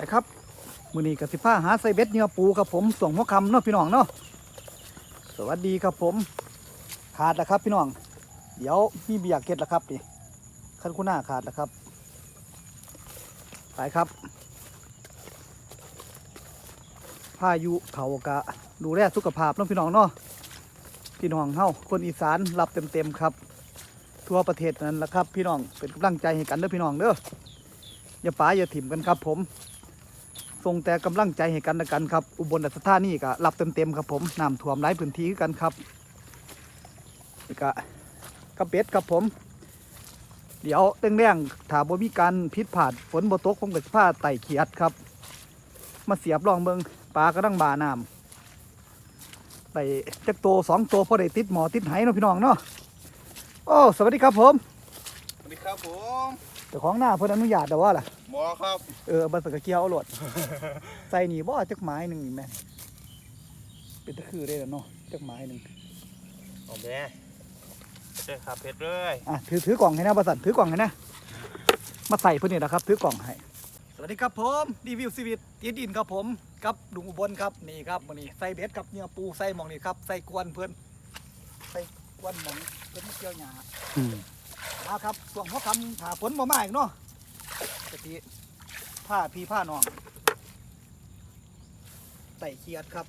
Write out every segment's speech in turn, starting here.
ไปครับมือนี้กสิผ้าหาไซเบ็ดเนื้อปูครับผมส่งหัวคำเนาะพี่น้องเนาะสวัสดีครับผม ขาดแล้วครับพี่น้อง เดี๋ยวมีเบียร์เก็ตแล้วครับนี่ขั้นคุณหน้าขาดแล้วครับ ไปครับพายุเขากะดูแลสุขภาพน้องพี่น้องเนาะพี่น้องเฮาคนอีสานรับเต็มๆครับ ทั่วประเทศนั้นแหละครับ พี่น้องเป็นกำลังใจให้กันเด้อพี่น้องเด้ออย่าป๋าอย่าถิ่มกันครับผม ส่งแต่กำลังใจให้กันและกันครับ อุบลราชธานีก็รับเต็มๆครับผมน้ำท่วมหลายพื้นที่คือกันครับนี่ก็กระเป็ดครับผม เดี๋ยวแรงๆถ้าบ่มีการพิษผาดฝนบ่ตกผมก็สิพาไต่เขียดครับ มาเสียบลองเบิงปลากระดังบาน้ำได้จักโตสองตัวพอได้ติดหมอติดไหเนาะพี่น้องเนาะโอ้สวัสดีครับผมสวัสดีครับผมเจ้าของหน้าเพิ่นอนุญาตแต่ว่าล่ะ หมอครับ เออบัสกะเกียวเอาโหลด ใส่หนีบ่จักไม้หนึ่งนี่แม่นเป็นตะคือได้แล้วเนาะจักไม้หนึ่งโอเคเจ้ครับเพชรเลยอะถือถือกล่องให้นะบัสันถือกล่องให้นะมาใส่เพื่อนนี่นะครับถือกล่องให้สวัสดีครับผมรีวิวชีวิตติดดินครับผมกับลุงอุบลครับนี่ครับวันนี้ใส่เบ็ดกับเนื้อปูใส่หมองนี่ครับใส่กวนเพื่อนใส่กวนหมองเพื่อนมาเกี่ยวหญ้ามาครับส่วงหัวคำถาฝนมามาอีกเนาะ กะทิผ้าพีผ้าน้องใส่เขียดครับ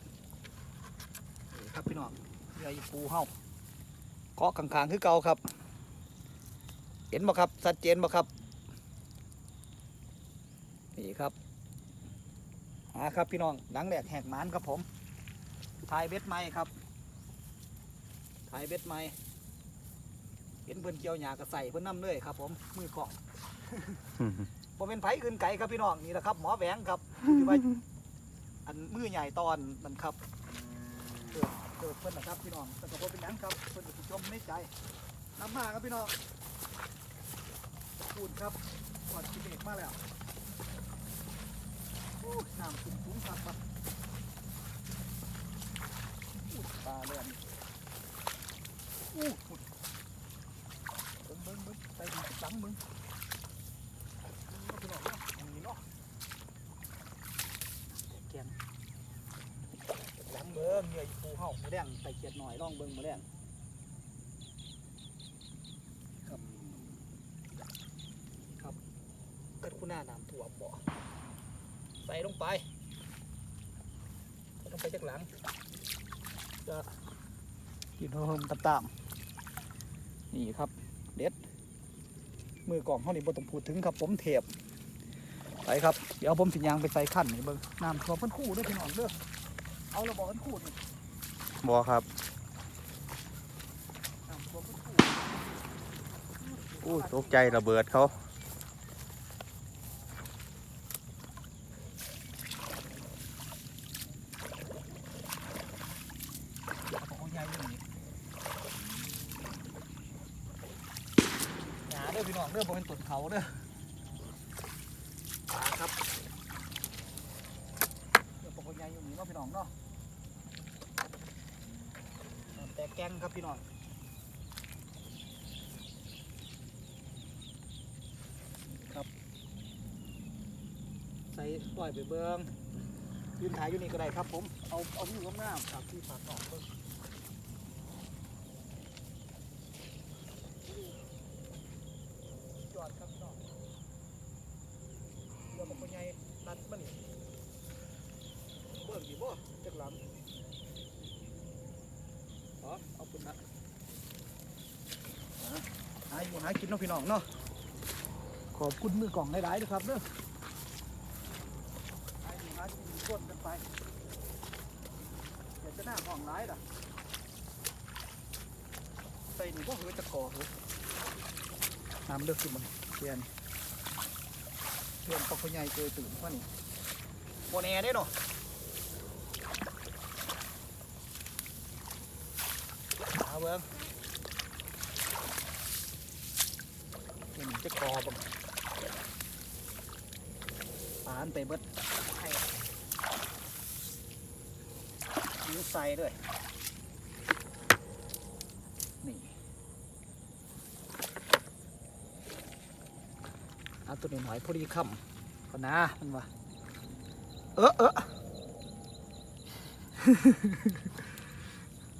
ครับพี่น้องเนื้อปูเฮาเกาะข้างๆคือเก่าครับ เห็นบ่ครับชัดเจนบ่ครับนี่ครับหาครับพี่น้องหลังแหลกแหกหมานครับผมถ่ายเบ็ดไม้ครับถ่ายเบ็ดไม้เห็นเพิ่นเกี่ยวหญ้ากระใส่เพิ่นน้ำเลยครับผมมือกล่อง ผมเป็นไผอื่นไก่ครับพี่น้องนี่แหละครับ หมอแหวงครับที่ว่าอันมือใหญ่ตอนนั่นครับเกิดเกิดเพิ่นนะครับพี่น้องแต่ก็บ่เป็นหยังครับเพิ่นก็สิจมในใจน้ำมาครับพี่น้องพูดครับก่อนกิเลสมาแล้วอู้น้ำขึ้นสูงครับครับอู้ปลาเลยอันนี้อู้หุ่นเบิ้งเบิ้งเบิ้งใส่ดินหลังมึงเอาไปหน่อยเนาะอันนี้เนาะแกงหลัง เบิ้งเนี่ยปูเห่ามาแดงใส่เกียดหน่อยลองเบิ้งมาแดงครับ ครับเกิดคุณหน้าน้ำท่วบ่ใส่ลงไปใส่ลงไปจากหลังจะกินเพิ่มตามๆนี่ครับ เด็ด มือกล่องเขานี่บ่ต้องพูดถึงครับ ผมเทบไปครับ เดี๋ยวผมสิยางไปใส่ขั้นนี่เบิ่งน้ำท่วเพิ่นคู่ด้วยพี่น้องเด้อ เอาระบอกเพิ่นคู่นี่หมอครับน้ำท่วมเพิ่นคู่อู้ตกใจระเบิดเขาอย่าเอาใหญ่อย่างนี้หยาเด้อพี่น้องเด้อบ่เป็นต้นเขาเด้อปลาครับ เดี๋ยวปกใหญ่อยู่นี่เนาะพี่น้องเนาะ แกงครับพี่น้องครับ ใส่ปล่อยไปเบิ้งยืนถ่ายอยู่นี่ก็ได้ครับผม เอาเอาที่ข้างหน้าครับที่ฝากต่อเพิ่มยอดครับพี่น้องเดี๋ยวปกใหญ่ตัดมันนี่ เบิ่งดีบ่จักหลำอ๋อ เอาปุ่นนะหาหาอยู่หากินเนาะพี่น้องเนาะขอบคุณมือกล่องหลายๆด้วยครับเด้อหาอยู่หากินก้นกันไปอยากจะหน้าห้องร้ายล่ะใส่นี่ก็คือจะก่อเหอน้ำเลือกขึ้นมันเทียนเทียนปอกใหญ่เจอตื่นว่านี่โบแน่ได้เนาะ เบิ้งเห็นจะกอบังปานไปเบิดให้ยิงใส่ด้วย นี่เอาตัวนี้หน่อยพอดีคำก่อนนะมันว่าเออเออ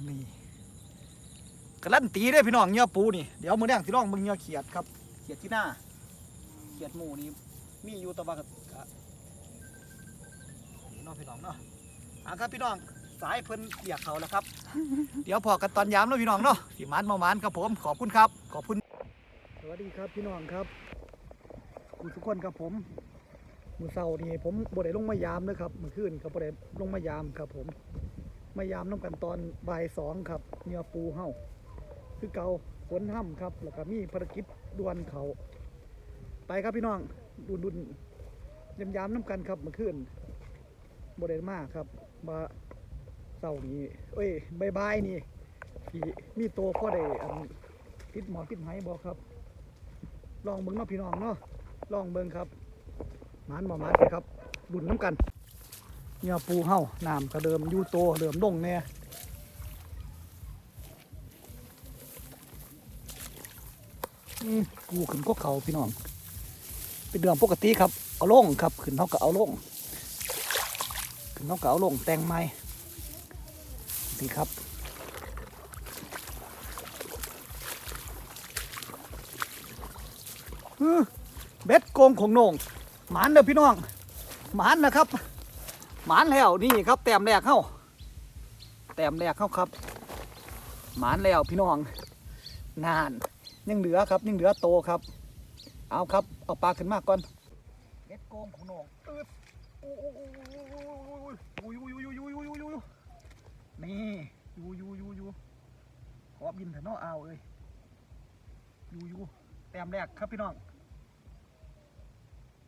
นี่ กระลั่นตีได้พี่น้องเหงื่อปูนี่เดี๋ยวมือแดงสิลองมึงเหงื่อเขียดครับเขียดที่หน้าเขียดหมูนี่มีอยู่ตะวันกับนี่เน้องพี่น้องเนาะอะครับพี่น้องสายเพิ่นเรียกเขาแล้วครับ เดี๋ยวพอกันตอนยามเนาะพี่น้องเนาะสิมานมามานครับผมขอบคุณครับ ขอบคุณ สวัสดีครับพี่น้องครับคุณทุกคนครับผมมือเสาร์นี่ผมบ่ได้ลงมายามนะครับเมื่อคืนก็บ่ได้ลงมายามครับผมมายามน้ำกันตอนบ่ายสองครับเนื้อปูเฮา คือเกาขนห้ำครับแล้วก็มีภารกิจด่วนเขาไปครับพี่น้องดุนดุนย้ำยามน้ำกันครับเมื่อคืนบ่ได้มากครับ มาเสาร์นี้เอ้ยบายบายนี่ที่มีโตพ่อได้อันติดหมอติดไหบอกครับ ลองเบิ่งเนาะพี่น้องเนาะลองเบิ่งครับหมานบ่หมานสิครับดุนน้ำกันเหงื่อปูเฮาน้ำก็เดิมยูโตเดิมลงแน่อื กูขึ้นก็เขาพี่น้อง เป็นเรื่องปกติครับ เอาลงครับ ขึ้นเท่ากับเอาลง ขึ้นเท่ากับเอาลง แต่งไม้สิครับเบ็ดโกงของโหนงหมานเด้อพี่น้อง หมานนะครับ หมานแล้วนี่ครับ แต้มแรกเข้า แต้มแรกเข้าครับ หมานแล้วพี่น้อง นาน ยังเหลือครับยังเหลือโตครับ เอาครับเอาปลาขึ้นมากก่อนเม็ดโกงของน้องตืดนี่ยูยูยูยูขอบินเถอะเนาะเอาเลยยูยูแต้มแรกครับพี่น้อง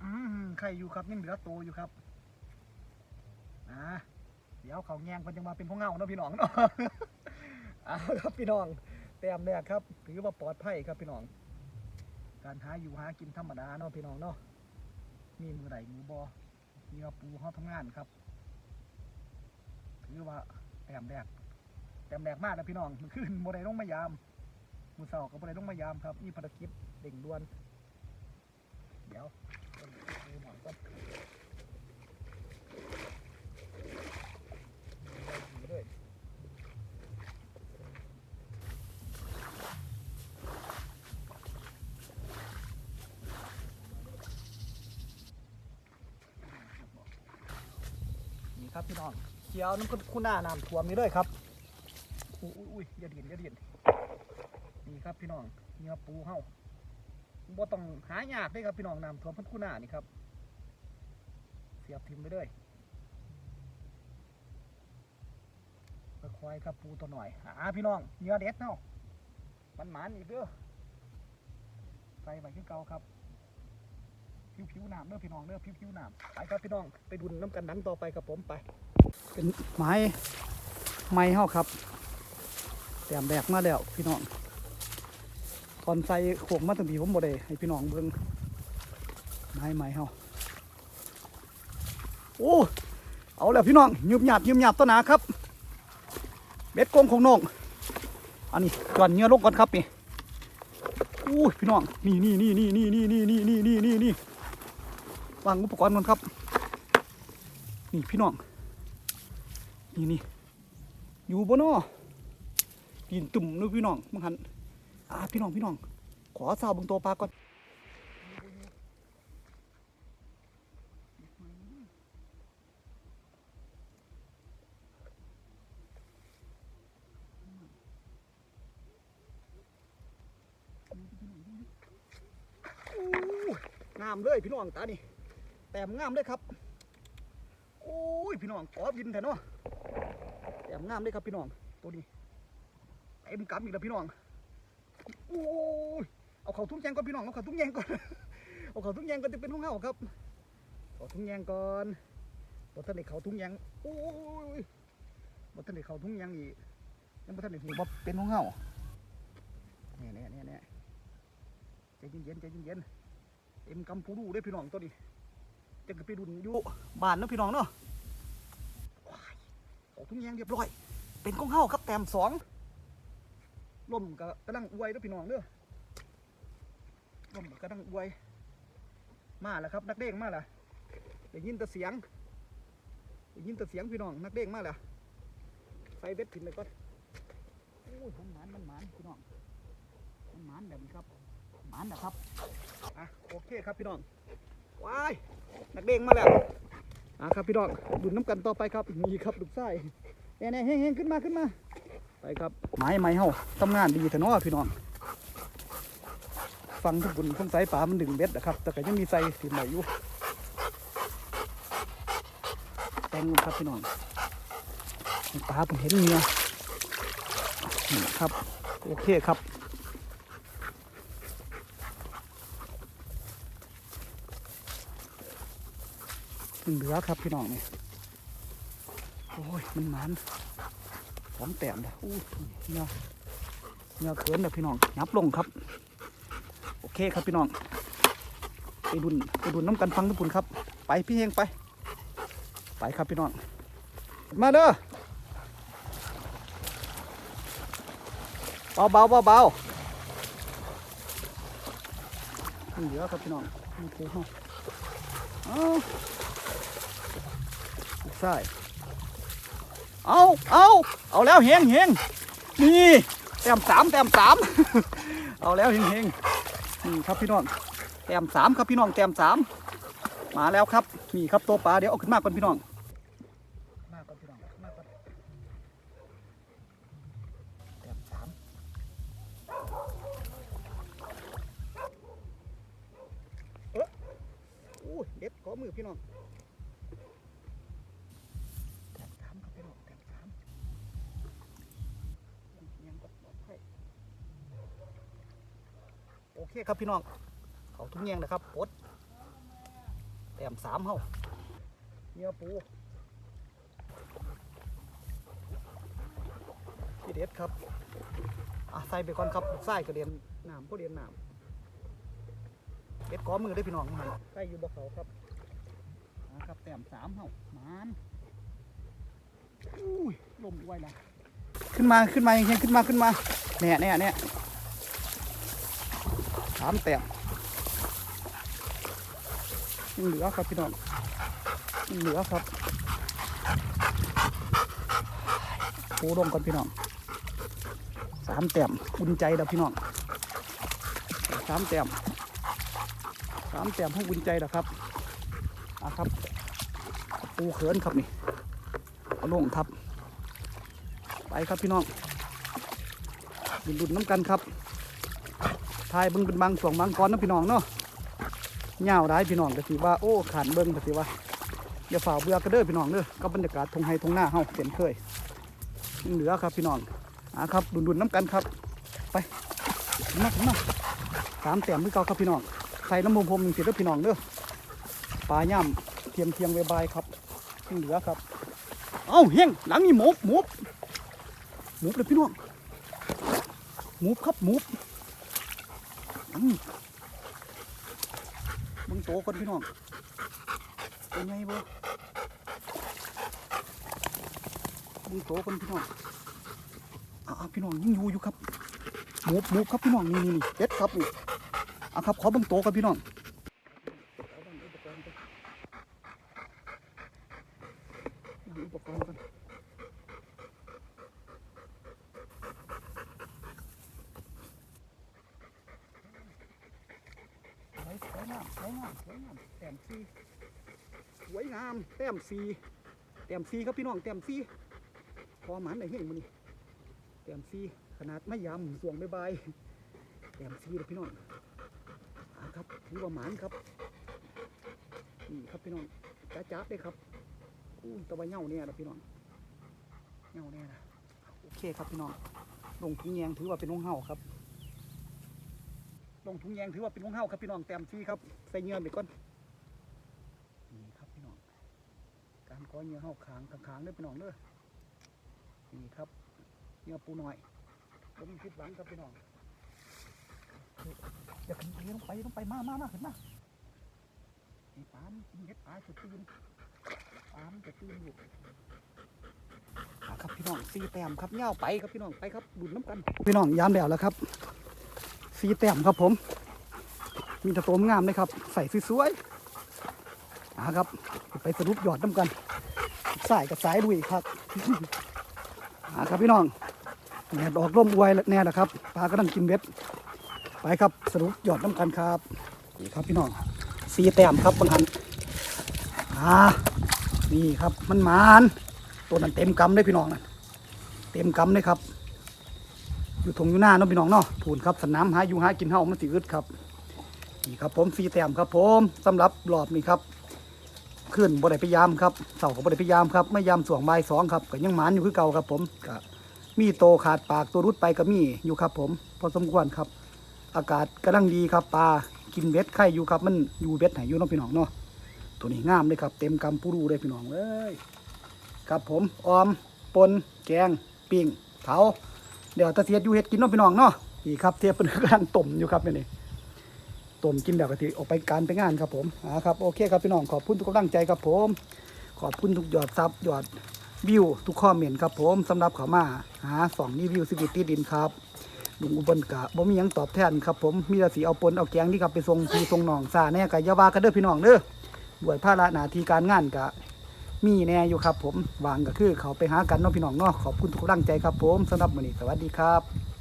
อืมไข่อยู่ครับยังเหลือโตอยู่ครับนะเดี๋ยวเขาแงงมันจะมาเป็นพวกเงาเนาะพี่น้องเนาะเอาครับพี่น้อง ต้มแรกครับ ถือว่าปลอดภัยครับพี่น้อง การหาอยู่หากินธรรมดาเนาะพี่น้องเนาะมีมือไหนมือบอมีเอปูเขาทำงานครับ ถือว่าแต้มแรกแต้มแรกมากนะพี่น้องมันขึ้นโมได้ลงมายามมือสาร์ก็โมได้ลงมายามครับนี่ภารกิจเด่งด่วน เดี๋ยวดูหน่อยก่อน ครับพี่น้องเขียวน้ำคุณคุณหน้าน้ำท่วมนี่เลยครับอุ้ยอุ้ยอย่าเดียนอย่าเดียนนี่ครับพี่น้องเนื้อปูเฮาบ่ต้องหายากเลยครับพี่น้องน้ำท่วมพันคุนานี่ครับ เสียบทิมไปเลยค่อยครับปูตัวหน่อยหาพี่น้องเนื้อเด็ดเนาะมันหมานอีกเด้อใส่ไปขึ้นเก่าครับ ผิวๆน้ำเด้อพี่น้องเด้อผิวๆน้ำไปครับพี่น้องไปดุนน้ำกันดังต่อไปครับผมไป เป็นไม้ไม้เฮาครับแต้มแดกมาแล้วพี่น้องตอนใส่โขงมาตั้งปีผมบ่ได้ให้พี่น้องเบิ่งไม้ไม้เฮาโอ้เอาแล้วพี่น้องยืมหยาบยืมหยาบต้นหนาครับเบ็ดโกงของน้องอันนี้ก่อนเงี้ยลงก่อนครับนี่อู้พี่น้องนี่นี่นี่นี่นี่นี่นี่นี่นี่นี่นี่นี่ วางอุปกรณ์ก่อนครับ นี่พี่น้อง นี่นี่อยู่บนนอปีนตุ่มนึกพี่น้องมังหันอ่าพี่น้องพี่น้อง ขอสาวบึงตัวปลาก่อนอู้งามเลยพี่น้องตานี่ แต้มงามเลยครับ โอ้ยพี่น้องขอบินแถเนาะแต้มงามเลยครับพี่น้องตัวนี้เต็มกำอีกแล้วพี่น้องโอ้ยเอาเขาทุ่งแยงก่อนพี่น้องเอาเขาทุ่งแยงก่อนเอาเขาทุ่งแยงก่อนจะเป็นห้องเฮาครับเอาทุ่งแยงก่อนบ่ทันได้เขาทุ่งแยงโอ้ยบ่ทันได้เขาทุ่งแยงอีกยังบ่ทันได้หูว่เป็นห้องเฮาเนี่ยเนี่ยเนี่ยเนี่ยใจเย็นๆใจเย็นๆเอ็มกำปูดูได้พี่น้องตัวนี้ จะไปดุนอยู่บ้านเนาะพี่น้องเนาะว้ายเอาทุ่งแยงเรียบร้อย เป็นของเฮาครับแต้มสองลมก็กำลังอวยเด้วยพี่น้องเด้อลมก็กำลังอวย มาแล้วครับ นักเด้งมาแล้วได้ยินแต่เสียงได้ยินแต่เสียงพี่น้องนักเด้งมาแล้วใส่เบ็ดขึ้นเลยก่อนโอ้ยมันหมานมันหมานพี่น้องมันหมานแบบนี้ครับหมานนะครับอะโอเคครับพี่น้อง ว้ายนักเด้งมาแล้วอะครับพี่น้องดุน้ำกันต่อไปครับนี่ครับลูกไส้แน่ๆเฮงๆขึ้นมาขึ้นมาไปครับไม้ไม้เฮาทำงานดีแต่น้อพี่น้องฟังทุกบุญสงสัยป่ามันดึงเบ็ดนะครับ แต่ก็ยังมีใส่สิใหม่อยู่แตงครับพี่น้องปลาผมเห็นเนื้อนี่ครับ โอเคครับ เหลือครับพี่น้องนี่โอ้ยมันมันสองแต้มเลยอู้เนื้อเนื้อเขินเลยพี่น้องยับลงครับ โอเคครับพี่น้องไปดุนไปดุนน้ำกันฟังทุกคนครับ ไปพี่เฮงไป ไปครับพี่น้อง มาเด้อเบาเบาเบาเบาเหลือครับพี่น้องโอเคฮะเอา ใช่เอาเอาเอาแล้วเฮงเฮงนี่แต้มสามแต้มสามเอาแล้วเฮงเฮงนี่ครับพี่น้องแต้มสามครับพี่น้องแต้มสามมาแล้วครับนี่ครับตัวปลาเดี๋ยวเอาขึ้นมาก่อนพี่น้องมาก่อนพี่น้องมาก่อนแต้มสามเอ๊ะอู้เด็ดขอมือพี่น้องแต้มสามครับพี่น้องแต้มสามยังกดปลอดภัย โอ เคครับพี่น้อง เขาทุ่งแยงนะครับปดแต้มสามเฮาเนื้อปูพี่เด็ดครับอะใส่ไปก่อนครับใส่กระเด็นน้ำพวกเด็นน้ำเด็ดก้อมือได้พี่น้องมันใส่อยู่บ่เขาครับอะครับแต้มสามเฮามันอุ้ยลมไว้ละขึ้นมาขึ้นมาเฮงๆขึ้นมาขึ้นมาแน่แน่แน่สามแต้มยังเหลือครับพี่น้องยังเหลือครับปูลงก่อนพี่น้องสามแต้มอุ่นใจแล้วพี่น้องสามแต้มสามแต้มให้อุ่นใจแล้วครับอะครับปูเขินครับนี่เอาลงครับ ไปครับพี่น้องดุนน้ำกันครับ ทายเบิ่งเป็นบางส่วนบางก้อนนะพี่น้องเนาะเหงาได้พี่น้องก็สิว่าโอ้ขานเบิ่งก็สิว่าอย่าฝ่าเบื่อก็เด้อพี่น้องเด้อกับรรยากาศทงไฮทงหน้าเฮาเช่นเคยเหลือครับพี่น้องอ่าครับดุนๆน้ำกันครับ ไปนมาขึ้นมาสามแต้มมือเก่าครับพี่น้องใส่น้ำมันพรมหนึ่งเสียด้อพี่น้องเด้อปลาย่ำเทียมเทียงเวบายครับเหลือครับ เอ้าเฮงหลังนี่หมูบหมูบหมูบเลยพี่น้องหมูบครับหมูบ มึงโตคนพี่น้อง เป็นไงบ่มึงโตคนพี่น้องอ่าพี่น้องยิ่งอยู่อยู่ครับหมูหมูครับพี่น้องนี่นี่นี่เด็ดครับนี่อะครับขอเบิ่งโตกันพี่น้องเอาอุปกรณ์กันสวยส วยงามสวยงามแต้มสีสวยงามแต้มสีแต้มสีครับพี่น้องแต้มสีพอหมันได้เห็นมันนี่แต้มสีขนาดไม่ยำสวงใบายๆแต้มสีเลยพี่น้องอาครับถือว่าหมันครับนี่ครับพี่น้องจ้าจ้าเลยครับอู้ตะวันเหงาเนี่ยนะพี่น้องเหงาเนี่ยนะโอเคครับพี่น้องลงทุงแยงถือว่าเป็นลงเห่าครับ ลงถุงแยงถือว่าเป็นของเฮาครับพี่น้องแต้มฟรีครับใส่เงื่อไปก่อนนี่ครับพี่น้องการก้อยเงื่อเฮาขางขางๆเด้อพี่น้องเด้อนี่ครับเงื่อปูหน่อยผมคิดหวังครับพี่น้องอย่าขึ้นไปต้องไปต้องไปมามามาขึ้นมาไอ้ปามกินเห็ดปลาจะตื่นปามจะตื่นอยู่ครับพี่น้องสี่แต้มครับเง่าไปครับพี่น้องไปครับบุญน้ำกัน พี่น้องยามแล้วแล้วครับ สีแต้มครับผม มีแตะโตมงามเลยครับ ใส่สวยๆอ่าครับ ไปสรุปยอดน้ำกันสายกับสายลุยครับอ่าครับพี่น้องแดดออกร่มอวยแน่แหละครับปลากำลังกินเบ็ดไปครับสรุปยอดน้ำกันครับนี่ครับพี่น้องสีแต้มครับบังหันอ่านี่ครับมันมานตัวนั้นเต็มกำเลยพี่น้องนะเต็มกำเลยครับ อยู่ทงอยู่หน้าเนาะพี่น้องเนาะพูนครับสนามหาอยู่หากินเฮามันสิอึดครับนี่ครับผมสีแต้มครับ ผมสำหรับรอบนี้ครับขึ้นบ่ได้พยายามครับเสาก็บ่ได้พยายามครับไม่ยามสวงใบสองครับก็ยังหมานอยู่คือเก่าครับผมก็มีโตขาดปากตัวรุดไปก็มีอยู่ครับ ผมพอสมควรครับ อากาศกำลังดีครับปลากินเบ็ดไข่อยู่ครับ มันอยู่เบ็ดไหนอยู่น้องพี่น้องเนาะตัวนี้งามเลยครับ เต็มกำปูรูเลยพี่น้องเอ้ยครับผมออมปนแกงปิ้งเผา เดี๋ยวตะเสียดอยู่เฮ็ดกินน้องพี่น้องเนาะนี่ครับเทียบเป็นกำลังต้มอยู่ครับนี่ต้มกินแบบกะทิออกไปการไปงานครับผมอ่าครับโอเคครับพี่น้องขอบคุณทุกกำลังใจครับผม ขอบคุณทุกยอดซับยอดวิวทุกคอมเมนต์ครับผมสำหรับเขามาหาสองรีวิวสิบิตีดินครับลุงอุบลกะบ่มีหยังตอบแทนครับผมมีแต่สีเอาปนเอาแกงที่ครับไปส่งพี่ส่งน้องซาแน่กะอยาวากันเด้อพี่น้องเด้อด้วยภาระหน้าที่การงานกะ มีแน่อยู่ครับผมวางก็คือเขาไปหากันเนาะพี่น้องเนาะขอบคุณทุกกำลังใจครับผมสำหรับวันนี้สวัสดีครับ